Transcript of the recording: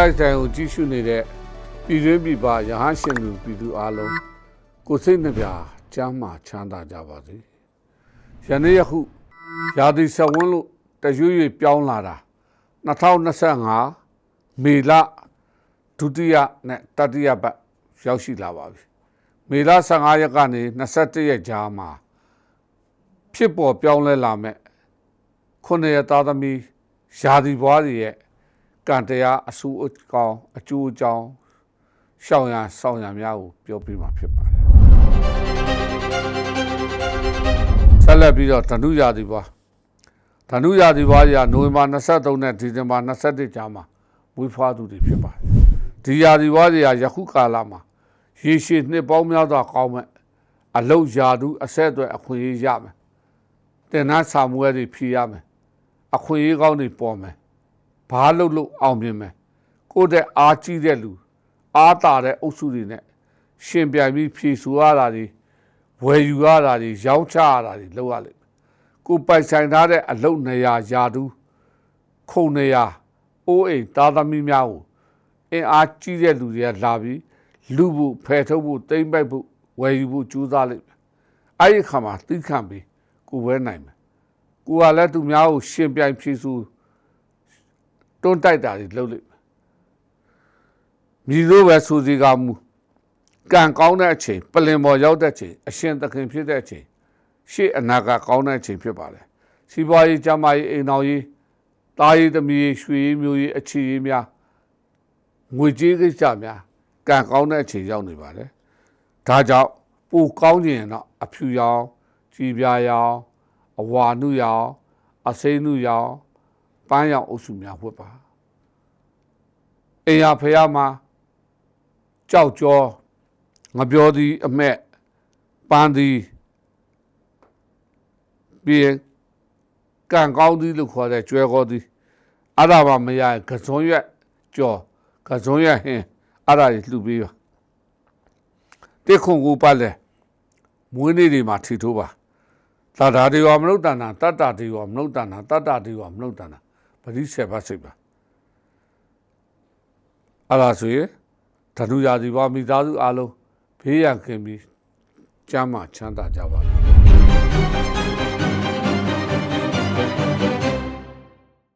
လိုက်ဆိုင်ကိုကြည့်ရှုနေတဲ့ပြည်တွင်းပြည်ပရဟန်းရှင်လူပြည်သူအားလုံးကိုယ်စိတ်နှပြချမ်းမာချမ်းသာကြပါစေယနေ့ယခုရာသီဆက်ဝန်းလို့တရွေ့ရွေ့ပြောင်းလာတာ2025မေလဒုတိယနဲ့တတိယပတ်ရောက်ရှိလာပါပြီမေလ15ရက်ကနေ21ရက်ကြားမှာဖြစ်ပေါ်ပြောင်းလဲလာမဲ့ခုနှစ်ရက်သားသမီးယာဒီဘွားတွေရဲ့ ကံတရားအဆူအကောင်အကျိုးအကြောင်းရှောင်ရန်ဆောင်ရန်များကိုပြောပြမှာဖြစ်ပါတယ်ဆက်လက်ပြီးတော့ဓနုယာဒီဘွားဓနုယာဒီဘွားကြီးကနိုဝင်ဘာ23နဲ့ဒီဇင်ဘာ21ကြားမှာမွေးဖွားသူတွေဖြစ်ပါတယ်ဒီယာဒီဘွားကြီးကယခုကာလမှာရေရှည်နှစ်ပေါင်းများစွာကောင်းမဲ့အလုတ်ယာဒူးအဆက်အသွယ်အခွင့်အရေးရမယ်တင်နန်းစာမွဲတွေဖြေရမယ်အခွင့်အရေးကောင်းတွေပေါ်မယ် ဘာလို့လို့အောင်မြင်မယ်ကိုယ့်တဲ့အားကြီးတဲ့လူအားတာတဲ့အုပ်စုတွေနဲ့ရှင်ပြိုင်ပြီးဖြေဆိုရတာတွေဝယ်ယူရတာတွေရောင်းချရတာတွေလုပ်ရလိမ့်မယ်ကိုယ်ပိုင်ဆိုင်ထားတဲ့အလုတ်နေရာယာတူးခုံနေရာအိုးအိမ်သားသမီးများကိုအင်အားကြီးတဲ့လူတွေကလာပြီးလူဖို့ဖယ်ထုတ်ဖို့တိမ့်ပိုက်ဖို့ဝယ်ယူဖို့ကြိုးစားလိမ့်မယ်အဲ့ဒီခါမှာသိခံပြီးကိုယ်ပဲနိုင်မယ်ကိုကလည်းသူများကိုရှင်ပြိုင်ဖြေဆို တွန်းတိုက်တာတွေလုပ်လိမ့်မယ်မြည်လို့ပဲစူစီကမူကံကောင်းတဲ့အချိန်ပလင်ပေါ်ရောက်တဲ့အချိန်အရှင်သခင်ဖြစ်တဲ့အချိန်ရှေ့အနာကကောင်းတဲ့အချိန်ဖြစ်ပါတယ်စီးပွားရေးကျန်းမာရေးအိမ်တော်ရေးတားရေးသမီးရေးရွှေရေးမျိုးရေးအခြေရေးများငွေကြေးကိစ္စများကံကောင်းတဲ့အချိန်ရောက်နေပါတယ်ဒါကြောင့်ပိုကောင်းခြင်းတော့အဖြူရောင်ကြည်ပြာရောင်အဝါနုရောင်အစိမ်းနုရောင် ပန်းရောင်အုပ်စုများဝတ်ပါအိမ်ရဖះမှာကြောက်ကြောငပြောသည်အမက်ပန်းသည်ပြီးရင်ကံကောင်းသည်လို့ခေါ်တဲ့ကျွဲကောသည်အဲ့ဒါမှမရရင်ကစုံရွက်ကြော်ကစုံရွက်ဟင်းအဲ့ဒါတွေလှူပေးပါတစ်ခုကိုပတ်လဲမွေးနေ့တွေမှာထီထိုးပါသာဓာတွေရောမနုဿာနာတတ္တတွေရောမနုဿာနာတတ္တတွေရောမနုဿာနာ ပရိစ္ဆေဘစိတ်ပါအဲ့ဒါဆိုရင်ဓနုရာဇီဝမိသားစုအားလုံးဘေးရန်ကင်းပြီးကျမ်းမာချမ်းသာကြပါစေ